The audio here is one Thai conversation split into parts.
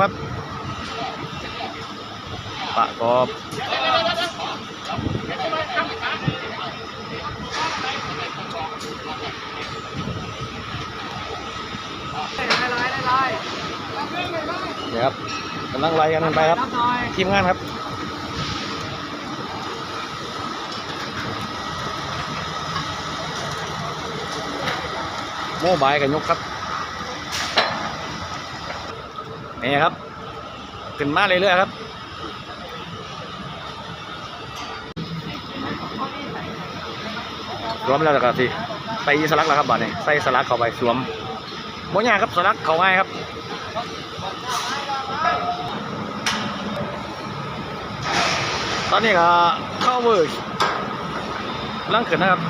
ครับปะกอบเดี๋ยครับกำลังไล่กันไปครับ ทีมงานครับโมบายกับยกครับ นี่ครับ ขึ้นมาเรื่อยๆครับ รวมแล้วแล้วก็สิไปสลักแล้วครับบาดนี้ใส่สลักเข้าไปสวมโมยากครับสลักเข้าง่ายครับตอนนี้ก็เข้าเวอร์ลังขึ้นนะครับ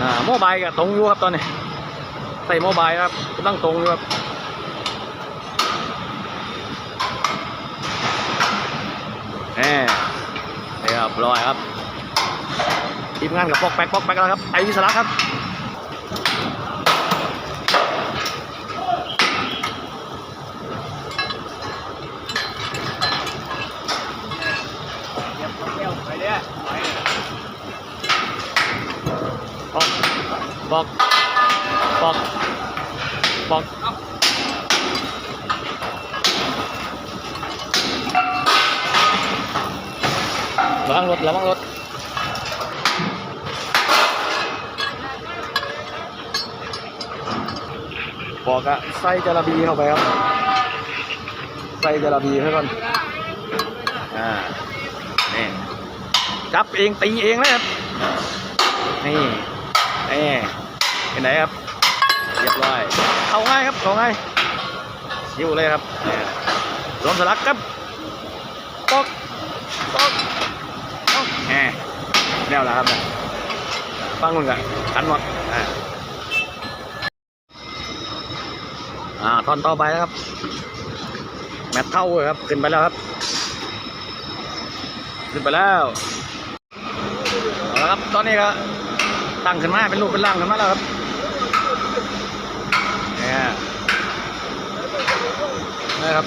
อ่าโมบายก็ตรงอยู่ครับตอนนี้ใส่โมบายครับกำลังตรงอยู่ครับแหมเรีย บรอยครับทีมงานกับปอกแป๊กปอกแป๊กแล้วครับไอวิสระครับบอกบอกบอก ระวังรถระวังรถบอกอะใส่จระบีเข้าไปครับ ใส่จระบีเข้ก่อน อ่า นี่ จับเองตีเองนะครับ นี่ นี่เป็นไหนครับ เรียบร้อย เข้าง่ายครับ เข้าง่ายชิวเลยครับรวมสลักครับตกตกตก แหมแนวแล้วครับเนี่ยฟังมึงกันขันหมดอ่าอ่าทอนต่อไปแล้วครับ แมทเท่าเลยครับ ขึ้นไปแล้วครับ ขึ้นไปแล้วเอาละครับ ตอนนี้ก็ตั้งขึ้นมาเป็นรูปเป็นร่างขึ้นมาแล้วครับเนี่ยนะครับ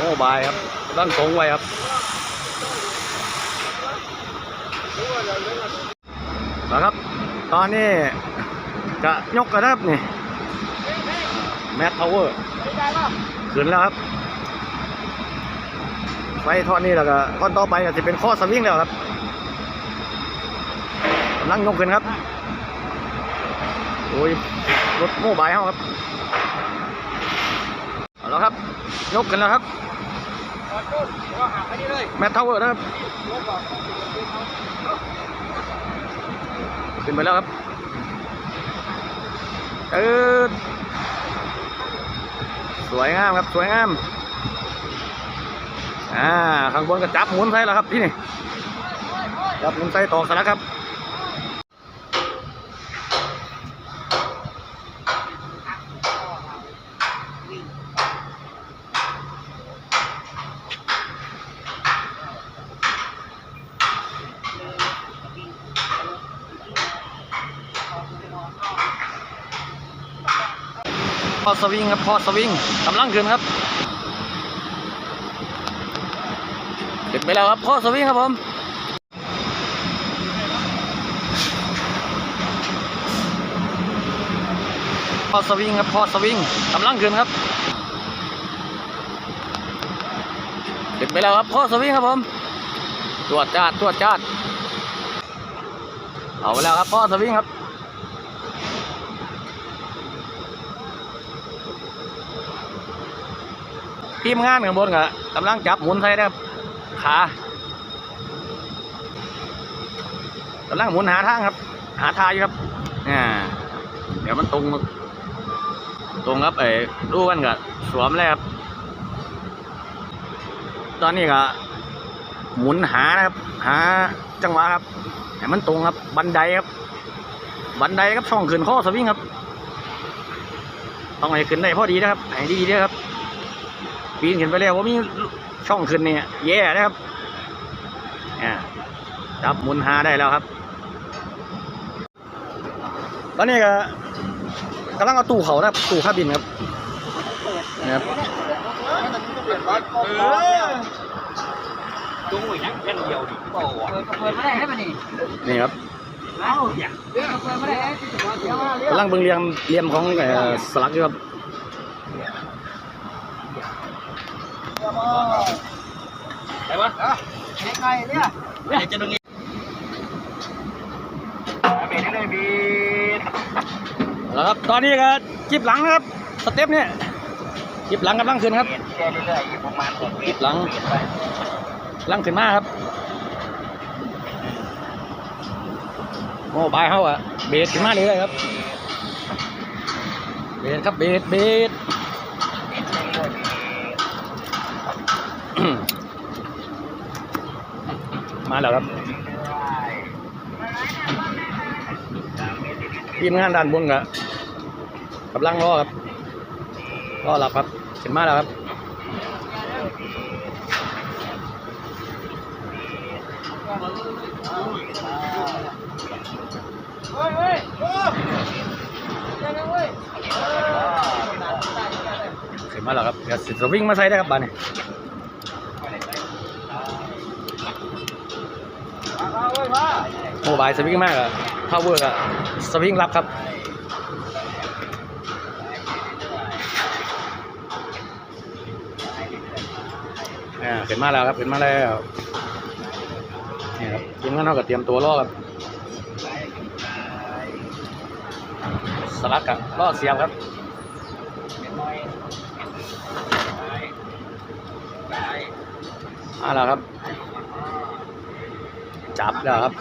โมบายครับตั้งตรงไว้ครับนะครับ ตอนนี้จะยกกระดับนี่แมทพาวเวอร์ขึ้นแล้วครับ ไฟท่อนนี้แล้วก็ท่อนต่อไปก็จะเป็นข้อสวิงแล้วครับกำลังยกขึ้นครับ โอ้ย รถโมบายเฮาครับ เอาแล้วครับ ยกขึ้นแล้วครับ แมทเทาวเวอร์นะครับขึ้นไปแล้วครับ เออ สวยงามครับ สวยงาม อ่า ข้างบนก็จับหมุนใส่แล้วครับที่นี่ จับหมุนใส่ตอกสลักครับ พอสวิงครับพอสวิงกำลังขึ้นครับเด็กไปแล้วครับพอสวิงครับผมพอสวิงครับพอสวิงกำลังขึ้นครับเด็กไปแล้วครับพอสวิงครับผมตรวจจาดตรวจจาดเอาไปแล้วครับพอสวิงครับ ทีมงานข้างบนก็กำลังจับหมุนใส่นะครับขากำลังหมุนหาทางครับ หาทางอยู่ครับอ่าเดี๋ยวมันตรง ตรงครับเอ้ดูกันกับสวมแล้วครับตอนนี้ก็หมุนหานะครับ หาจังหวะครับให้มันตรงครับ บันไดครับ บันไดครับช่องขึ้นข้อสวิงครับ ต้องให้ขึ้นได้พอดีนะครับให้ดีๆนะครับ ปีนขึ้นไปแล้วว่ามีช่องขึ้นเนี่ยแย่นะครับอ่าจับมุนหาได้แล้วครับ ตอนนี้ก็กำลังเอาตู้เขานะครับตู้ข้าบินครับนะครับนี่ครับกำลังเบิ่งเรียมเรียมของสลักอยู่ครับ ไปวะไงเนี่ยเดี๋ยวจะดูงี้เบรกเลยบีแล้วครับตอนนี้ก็จิบหลังนะครับสเต็ปเนี่ยจิบหลังกำลังขึ้นครับแค่เรื่อยๆประมาณหกเมตรหลังกำลังขึ้นมาครับโอ้บายเขาอะเบสขึ้นมาเลยครับเบสครับเบสเบส มาแล้วครับทีมงานด้านบนกับกำลังรอครับรอหลับครับขึ้นมาแล้วครับเฮ้ยเฮ้ยยังไงเว้ยขึ้นมาแล้วครับเดี๋ยวสิจะวิ่งมาใส่ได้ครับบ้านนี้ โมบายสวิงมากอะพาวเวอร์อะสวิงรับครับอ่าขึ้นมาแล้วครับขึ้นมาแล้วนี่ครับทีมงานเราก็เตรียมตัวรอครับสลักกับรอเสียบครับมาแล้วครับ จับแล้วครับ